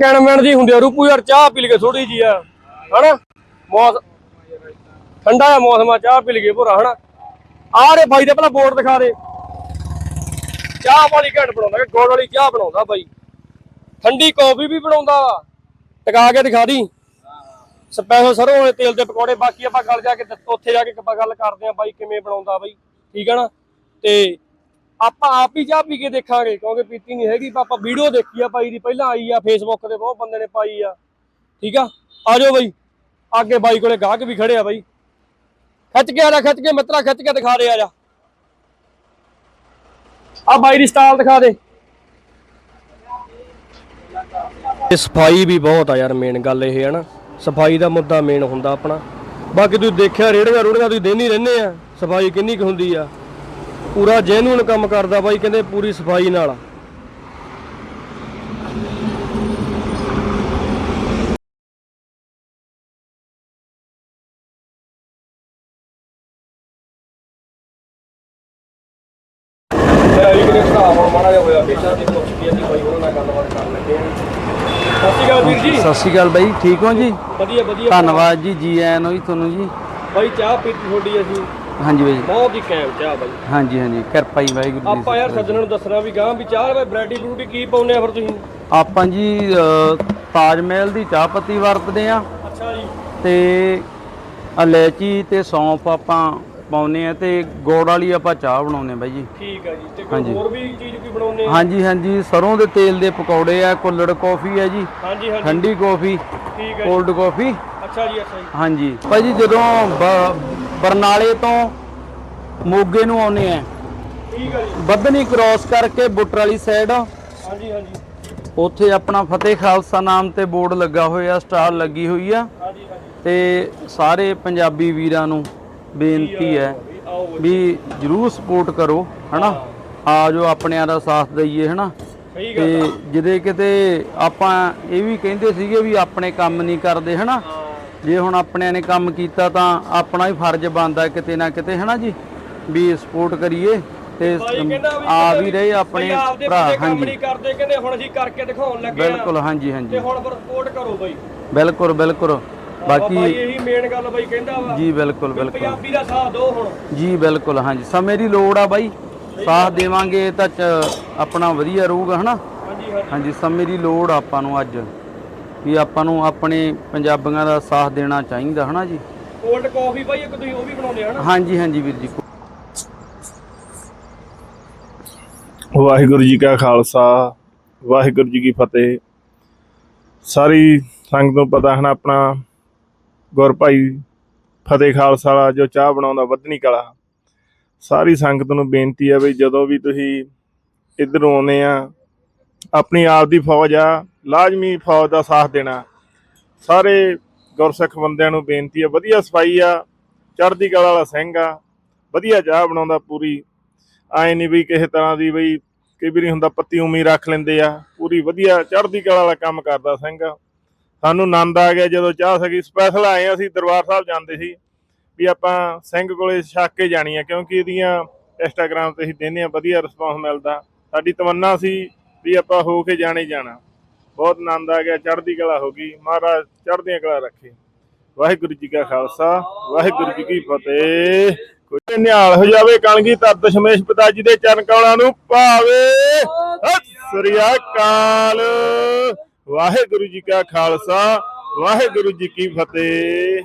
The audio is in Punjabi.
ਕੈਨਮੈਨ ਦੀ ਹੁੰਦੀ ਆ, ਰੂਪੂ ਯਾਰ ਚਾਹ ਪੀ ਲਈਏ ਥੋੜੀ ਜੀ ਆ, ਹਨਾ? ਮੌਸਮ ਠੰਡਾ ਆ ਮੌਸਮ ਆ, ਚਾਹ ਪੀ ਲਈਏ ਭੋਰਾ, ਹਨਾ? ਆ ਰੇ ਬਾਈ ਦੇ, ਪਹਿਲਾਂ ਬੋਰਡ ਦਿਖਾ ਦੇ। ਚਾਹ ਵਾਲੀ ਘੰਟ ਬਣਾਉਂਦਾ ਕਿ ਵਾਲੀ ਚਾਹ ਬਣਾਉਂਦਾ ਬਾਈ। ਠੰਡੀ ਕੌਫੀ ਵੀ ਬਣਾਉਂਦਾ ਵਾ। ਟਿਕਾ ਕੇ ਦਿਖਾ ਦੀ। ਸਪੈਸ਼ਲ ਸਰੋਂ ਵਾਲੇ ਤੇਲ ਦੇ ਪਕੌੜੇ, ਬਾਕੀ ਆਪਾਂ ਗੱਲ ਜਾ ਕੇ ਉੱਥੇ ਜਾ ਕੇ ਗੱਲ ਕਰਦੇ ਆ ਬਾਈ ਕਿਵੇਂ ਬਣਾਉਂਦਾ ਬਾਈ। ਠੀਕ ਹੈ ਨਾ? ਤੇ ਆਪਾਂ ਆਪ ਹੀ ਚਾਹ ਪੀ ਕੇ ਦੇਖਾਂਗੇ, ਕਿਉਂਕਿ ਪੀਤੀ ਨਹੀਂ ਹੈਗੀ, ਆਪਾਂ ਵੀਡੀਓ ਦੇਖੀ ਆ ਬਾਈ ਦੀ, ਪਹਿਲਾਂ ਆਈ ਆ ਫੇਸਬੁੱਕ ਤੇ ਬਹੁਤ ਬੰਦੇ ਨੇ ਪਾਈ ਆ। ਠੀਕ ਆ? ਆ ਜਾਓ ਬਾਈ। ਅੱਗੇ ਬਾਈ ਕੋਲੇ ਗਾਹਕ ਵੀ ਖੜੇ ਆ ਬਾਈ। ਖਿੱਚ ਕੇ ਆ ਜਾ, ਖਿੱਚ ਕੇ ਮਿੱਤਰਾ, ਖਿੱਚ ਕੇ ਦਿਖਾ ਦੇ ਆ ਜਾ। ਆ ਬਾਈ ਦੀ ਸਟਾਈਲ ਦਿਖਾ ਦੇ। ਇਹ ਸਫ਼ਾਈ ਵੀ ਬਹੁਤ ਆ ਯਾਰ ਮੇਨ ਗੱਲ ਇਹ ਹੈ ਨਾ। ਸਫ਼ਾਈ ਦਾ ਮੁੱਦਾ ਮੇਨ ਹੁੰਦਾ ਆਪਣਾ। ਬਾਕੀ ਤੁਸੀਂ ਦੇਖਿਆ ਰੇੜੀਆਂ ਰੂੜੀਆਂ ਤੁਸੀਂ ਦੇਣੀ ਰਹਿੰਦੇ ਆ। ਸਫ਼ਾਈ ਕਿੰਨੀ ਕੁ ਹੁੰਦੀ ਆ। ਪੂਰਾ ਜੈਨੂਨ ਕੰਮ ਕਰਦਾ ਬਾਈ ਕਹਿੰਦੇ ਪੂਰੀ ਸਫ਼ਾਈ ਨਾਲ। ਸਤਿ ਸ਼੍ਰੀ ਅਕਾਲ ਵੀਰ ਜੀ ਸਤਿ ਸ਼੍ਰੀ ਅਕਾਲ ਬਾਈ ਠੀਕ ਹੋ ਜੀ? ਵਧੀਆ ਵਧੀਆ। ਧੰਨਵਾਦ ਜੀ ਜੀ ਆਇਆਂ ਨੂੰ ਜੀ ਤੁਹਾਨੂੰ ਜੀ। ਬਾਈ ਚਾਹ ਪੀਤੀ ਤੁਹਾਡੀ ਅਸੀਂ। ਹਾਂਜੀ ਬਾਈ ਬਹੁਤ ਹੀ ਕੈਮ ਚਾਹ ਬਾਈ। ਹਾਂਜੀ ਹਾਂਜੀ ਕਿਰਪਾ ਜੀ ਵਾਹਿਗੁਰੂ ਜੀ ਆਪਾਂ ਯਾਰ ਸੱਜਣਾਂ ਨੂੰ ਦੱਸਣਾ ਵੀ ਗਾਂ ਵੀ ਚਾਹ ਵੇ ਬ੍ਰੈਡੀ ਬਰੂਡੀ ਕੀ ਪਾਉਨੇ ਆ ਫਿਰ ਤੁਸੀਂ? ਆਪਾਂ ਜੀ ਤਾਜ ਮਹਿਲ ਦੀ ਚਾਹ ਪੱਤੀ ਵਰਤਦੇ ਆ। ਅੱਛਾ ਜੀ। ਤੇ ਇਲਾਇਚੀ ਤੇ ਸੌਂਫ ਆਪਾਂ ਪਾਉਨੇ ਆ ਤੇ ਗੁੜ ਵਾਲੀ ਆਪਾਂ ਚਾਹ ਬਣਾਉਨੇ ਬਾਈ ਜੀ। ਠੀਕ ਆ ਜੀ ਤੇ ਕੋਈ। ਹੋਰ ਵੀ ਚੀਜ਼ ਕੋਈ ਬਣਾਉਨੇ ਆ? ਹਾਂਜੀ ਹਾਂਜੀ ਸਰੋਂ ਦੇ ਤੇਲ ਦੇ ਪਕੌੜੇ ਆ ਕੁੱਲੜ ਕਾਫੀ ਆ ਜੀ ਹਾਂਜੀ ਹਾਂਜੀ। ਠੰਡੀ ਕਾਫੀ ਠੀਕ ਆ ਕੋਲਡ ਕਾਫੀ। ਅੱਛਾ ਜੀ ਅੱਛਾ ਜੀ। ਹਾਂਜੀ ਭਾਈ ਜੀ ਜਦੋਂ ਬਰਨਾਲੇ ਤੋਂ ਮੋਗੇ ਨੂੰ ਆਉਨੇ ਆ। ਠੀਕ ਆ ਜੀ। ਬੱਧਨੀ ਕ੍ਰਾਸ ਕਰਕੇ ਬੁੱਟਰ ਵਾਲੀ ਸਾਈਡ ਹਾਂਜੀ ਹਾਂਜੀ। ਉੱਥੇ ਆਪਣਾ ਫਤਿਹ ਖਾਲਸਾ ਨਾਮ ਤੇ ਬੋਰਡ ਲੱਗਾ ਹੋਇਆ ਸਟਾਰ ਲੱਗੀ ਹੋਈ ਆ। ਹਾਂਜੀ ਹਾਂਜੀ। ਤੇ ਸਾਰੇ ਪੰਜਾਬੀ ਵੀਰਾਂ ਨੂੰ ਬੇਨਤੀ ਹੈ ਵੀ ਜਰੂਰ ਸਪੋਰਟ ਕਰੋ ਹਨਾ? ਆ ਜੋ ਆਪਣਿਆਂ ਦਾ ਸਾਥ ਦਈਏ ਹਨਾ? ਤੇ ਜਿਹਦੇ ਕਿਤੇ ਆਪਾਂ ਇਹ ਵੀ ਕਹਿੰਦੇ ਸੀਗੇ ਵੀ ਆਪਣੇ ਕੰਮ ਨਹੀਂ ਕਰਦੇ ਹਨਾ? ਹਾਂ। ਜੇ ਹੁਣ ਆਪਣਿਆਂ ਨੇ ਕੰਮ ਕੀਤਾ ਤਾਂ ਆਪਣਾ ਹੀ ਫਰਜ਼ ਬਣਦਾ ਕਿਤੇ ਨਾ ਕਿਤੇ ਹਨਾ ਜੀ? ਵੀ ਸਪੋਰਟ ਕਰੀਏ ਤੇ ਬਾਈ ਆ ਵੀ ਰਹੇ ਆਪਣੇ ਬਈ ਭਰਾ ਕੰਮ ਨਹੀਂ ਕਰਦੇ ਕਹਿੰਦੇ ਹੁਣ ਅਸੀਂ ਕਰਕੇ ਦਿਖਾਉਣ ਲੱਗੇ ਆ। ਬਿਲਕੁਲ ਹਾਂਜੀ ਤੇ ਹਾਂਜੀ ਹੁਣ ਫਿਰ ਸਪੋਰਟ ਕਰੋ ਬਾਈ। ਬਿਲਕੁਲ ਬਿਲਕੁਲ। ਬਾਕੀ ਬਾਕੀ ਇਹੀ ਮੇਨ ਗੱਲ ਬਾਈ ਕਹਿੰਦਾ ਵਾ। ਜੀ ਬਿਲਕੁਲ ਬਿਲਕੁਲ। ਪੰਜਾਬੀ ਦਾ ਸਾਥ ਦਿਓ ਹੁਣ। ਜੀ ਬਿਲਕੁਲ ਹਾਂਜੀ। ਸਮੇਂ ਦੀ ਲੋੜ ਆ ਬਾਈ। ਸਾਥ ਦੇਵਾਂਗੇ ਤਾਂ ਆਪਣਾ ਵਧੀਆ ਰਹੂਗਾ ਹਨਾ? ਹਾਂਜੀ ਹਾਂਜੀ। ਸਮੇਂ ਦੀ ਲੋੜ ਆਪਾਂ ਨੂੰ ਅੱਜ। ਵੀ ਆਪਾਂ ਨੂੰ ਆਪਣੇ ਪੰਜਾਬੀਆਂ ਦਾ ਸਾਥ ਦੇਣਾ ਚਾਹੀਦਾ ਹਨਾ ਜੀ? ਕੋਲਡ ਕਾਫੀ ਬਾਈ ਇੱਕ ਤੁਸੀਂ ਉਹ ਵੀ ਬਣਾਉਂਦੇ ਆ ਹਨਾ? ਹਾਂਜੀ ਹਾਂਜੀ ਵੀਰ ਜੀ। ਵਾਹਿਗੁਰੂ ਜੀ ਕਾ ਖਾਲਸਾ ਵਾਹਿਗੁਰੂ ਜੀ ਕੀ ਫਤਿਹ। ਸਾਰੀ ਸੰਗਤ ਨੂੰ ਪਤਾ ਹੈ ਨਾ ਆਪਣਾ ਗੁਰ ਭਾਈ ਫਤਿਹ ਖਾਲਸਾ ਵਾਲਾ ਜੋ ਚਾਹ ਬਣਾਉਂਦਾ ਵਧਣੀ ਕਲਾ। ਸਾਰੀ ਸੰਗਤ ਨੂੰ ਬੇਨਤੀ ਹੈ ਵੀ ਜਦੋਂ ਵੀ ਤੁਸੀਂ ਇੱਧਰ ਆਉਂਦੇ ਆ ਆਪਣੀ ਆਪ ਦੀ ਫੌਜ ਆ ਲਾਜ਼ਮੀ ਫੌਜ ਦਾ ਸਾਥ ਦੇਣਾ। ਸਾਰੇ ਗੁਰਸਿੱਖ ਬੰਦਿਆਂ ਨੂੰ ਬੇਨਤੀ ਹੈ ਵਧੀਆ ਸਫ਼ਾਈ ਆ, ਚੜ੍ਹਦੀ ਕਲਾ ਵਾਲਾ ਸਿੰਘ ਆ, ਵਧੀਆ ਚਾਹ ਬਣਾਉਂਦਾ ਪੂਰੀ। ਆਏ ਨਹੀਂ ਵੀ ਕਿਸੇ ਤਰ੍ਹਾਂ ਦੀ ਬਈ ਕਈ ਵਾਰੀ ਹੁੰਦਾ ਪੱਤੀ ਉਮੀ ਰੱਖ ਲੈਂਦੇ ਆ, ਪੂਰੀ ਵਧੀਆ ਚੜ੍ਹਦੀ ਕਲਾ ਵਾਲਾ ਕੰਮ ਕਰਦਾ ਸਿੰਘ। ਸਾਨੂੰ ਆਨੰਦ ਆ ਗਿਆ ਜਦੋਂ ਚਾਹ ਸਕੀ। ਸਪੈਸ਼ਲ ਆਏ ਅਸੀਂ, ਦਰਬਾਰ ਸਾਹਿਬ ਜਾਂਦੇ ਸੀ ਵੀ ਆਪਾਂ ਸਿੰਘ ਕੋਲੇ ਛੱਕ ਕੇ ਜਾਣੀ ਆ, ਕਿਉਂਕਿ ਇਹਦੀਆਂ ਇੰਸਟਾਗ੍ਰam ਤੇ ਅਸੀਂ ਦਿੰਦੇ ਆ, ਵਧੀਆ ਰਿਸਪੌਂਸ ਮਿਲਦਾ। ਸਾਡੀ ਤਮੰਨਾ ਸੀ ਵੀ ਆਪਾਂ ਹੋ ਕੇ ਜਾਣੇ ਜਾਣਾ। ਬਹੁਤ ਆਨੰਦ ਆ ਗਿਆ, ਚੜ੍ਹਦੀ ਕਲਾ ਹੋ ਗਈ। ਮਹਾਰਾਜ ਚੜ੍ਹਦੀਆਂ ਕਲਾ ਰੱਖੇ। ਵਾਹਿਗੁਰੂ ਜੀ ਕਾ ਖਾਲਸਾ, ਵਾਹਿਗੁਰੂ ਜੀ ਕੀ ਫਤਿਹ। ਕੋਈ ਨਿਹਾਲ ਹੋ ਜਾਵੇ ਕਲਗੀ ਤਰ ਦਸ਼ਮੇਸ਼ ਪਿਤਾ ਜੀ ਦੇ ਚਰਨ ਕਮਲਾਂ ਨੂੰ ਭਾਵੇ। ਸਤਿ ਸ੍ਰੀ ਅਕਾਲ। ਵਾਹਿਗੁਰੂ ਜੀ ਕਾ ਖਾਲਸਾ, ਵਾਹਿਗੁਰੂ ਜੀ ਕੀ ਫਤਿਹ।